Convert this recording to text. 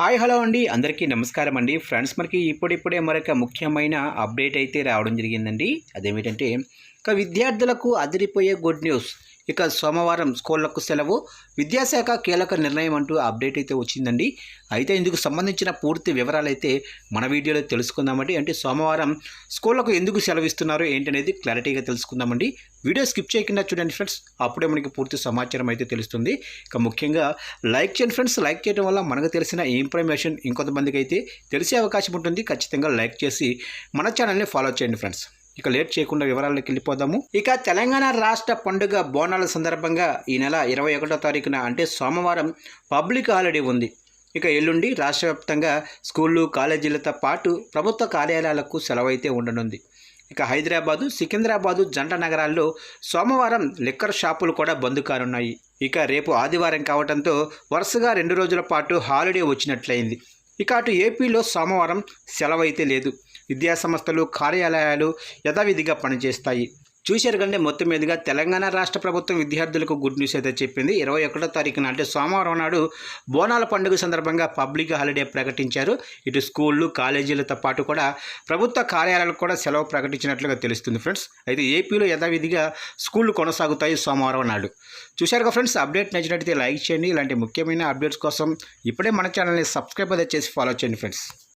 Hi hello అండి. అందరికీ నమస్కారం అండి. ఫ్రెండ్స్ మనకి ఇప్పుడిప్పుడే మరొక ముఖ్యమైన అప్డేట్ అయితే రావడం జరిగిందండి. అదేమిటంటే ఇక విద్యార్థులకు అదిరిపోయే గుడ్ న్యూస్. ఇక సోమవారం స్కూళ్ళకు సెలవు. విద్యాశాఖ కీలక నిర్ణయం అంటూ అప్డేట్ అయితే వచ్చిందండి. అయితే ఇందుకు సంబంధించిన పూర్తి వివరాలు అయితే మన వీడియోలో తెలుసుకుందామండి. అంటే సోమవారం స్కూళ్ళకు ఎందుకు సెలవు ఇస్తున్నారో ఏంటనేది క్లారిటీగా తెలుసుకుందామండి. వీడియో స్కిప్ చేయకుండా చూడండి ఫ్రెండ్స్. అప్పుడే మనకి పూర్తి సమాచారం అయితే తెలుస్తుంది. ఇక ముఖ్యంగా లైక్ చేయండి ఫ్రెండ్స్. లైక్ చేయడం వల్ల మనకు తెలిసిన ఇన్ఫర్మేషన్ ఇంకొంతమందికి అయితే తెలిసే అవకాశం ఉంటుంది. ఖచ్చితంగా లైక్ చేసి మన ఛానల్ని ఫాలో చేయండి ఫ్రెండ్స్. ఇక లేట్ చేయకుండా వివరాల్లోకి వెళ్ళిపోదాము. ఇక తెలంగాణ రాష్ట్ర పండుగ బోనాల సందర్భంగా ఈ నెల ఇరవై ఒకటో తారీఖున అంటే సోమవారం పబ్లిక్ హాలిడే ఉంది. ఇక ఎల్లుండి రాష్ట్ర వ్యాప్తంగా స్కూళ్ళు కాలేజీలతో పాటు ప్రభుత్వ కార్యాలయాలకు సెలవు అయితే ఉండనుంది. ఇక హైదరాబాదు సికింద్రాబాదు జంట నగరాల్లో సోమవారం లిక్కర్ షాపులు కూడా బంద్ కానున్నాయి. ఇక రేపు ఆదివారం కావడంతో వరుసగా రెండు రోజుల పాటు హాలిడే వచ్చినట్లయింది. ఇక అటు ఏపీలో సోమవారం సెలవు అయితే లేదు. విద్యాసంస్థలు కార్యాలయాలు యథావిధిగా పనిచేస్తాయి. చూశారు కంటే మొత్తం మీదుగా తెలంగాణ రాష్ట్ర ప్రభుత్వం విద్యార్థులకు గుడ్ న్యూస్ అయితే చెప్పింది. ఇరవై ఒకటో తారీఖున అంటే సోమవారం నాడు బోనాల పండుగ సందర్భంగా పబ్లిక్ హాలిడే ప్రకటించారు. ఇటు స్కూళ్ళు కాలేజీలతో పాటు కూడా ప్రభుత్వ కార్యాలయాలకు కూడా సెలవు ప్రకటించినట్లుగా తెలుస్తుంది ఫ్రెండ్స్. అయితే ఏపీలో యథావిధిగా స్కూళ్ళు కొనసాగుతాయి సోమవారం నాడు. చూశారుగా ఫ్రెండ్స్ అప్డేట్ నచ్చినట్టయితే లైక్ చేయండి. ఇలాంటి ముఖ్యమైన అప్డేట్స్ కోసం ఇప్పుడే మన ఛానల్ని సబ్స్క్రైబ్ అయితే చేసి ఫాలో చేయండి ఫ్రెండ్స్.